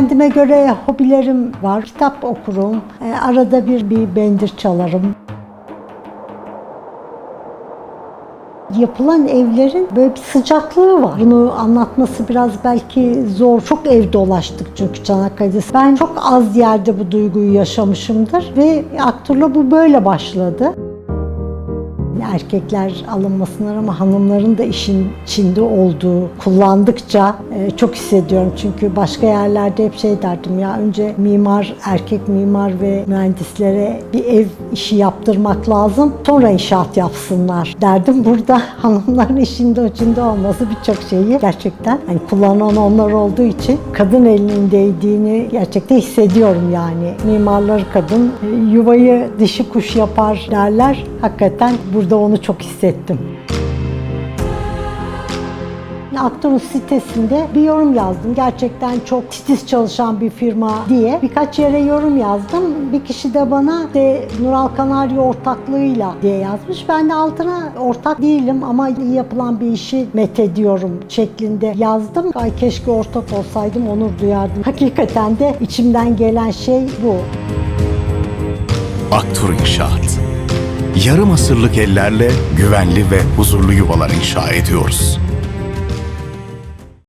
Kendime göre hobilerim var. Kitap okurum. E, arada bir bir bendir çalarım. Yapılan evlerin böyle bir sıcaklığı var. Bunu anlatması biraz belki zor. Çok ev dolaştık çünkü Çanakkale'de. Ben çok az yerde bu duyguyu yaşamışımdır ve aktörle bu böyle başladı. Erkekler alınmasınlar ama hanımların da işin içinde olduğu, kullandıkça e, çok hissediyorum. Çünkü başka yerlerde hep şey derdim ya önce mimar, erkek mimar ve mühendislere bir ev işi yaptırmak lazım. Sonra inşaat yapsınlar derdim. Burada hanımların işinde içinde olması birçok şeyi gerçekten hani kullanan onlar olduğu için kadın elinin değdiğini gerçekten hissediyorum yani. Mimarları kadın, e, yuvayı dişi kuş yapar derler. Hakikaten burada onu çok hissettim. Aktörün sitesinde bir yorum yazdım. Gerçekten çok titiz çalışan bir firma diye. Birkaç yere yorum yazdım. Bir kişi de bana de Nural Kanarya ortaklığıyla diye yazmış. Ben de altına ortak değilim ama iyi yapılan bir işi methediyorum şeklinde yazdım. Ay keşke ortak olsaydım onur duyardım. Hakikaten de içimden gelen şey bu. Aktur İnşaat. Yarım asırlık ellerle güvenli ve huzurlu yuvalar inşa ediyoruz.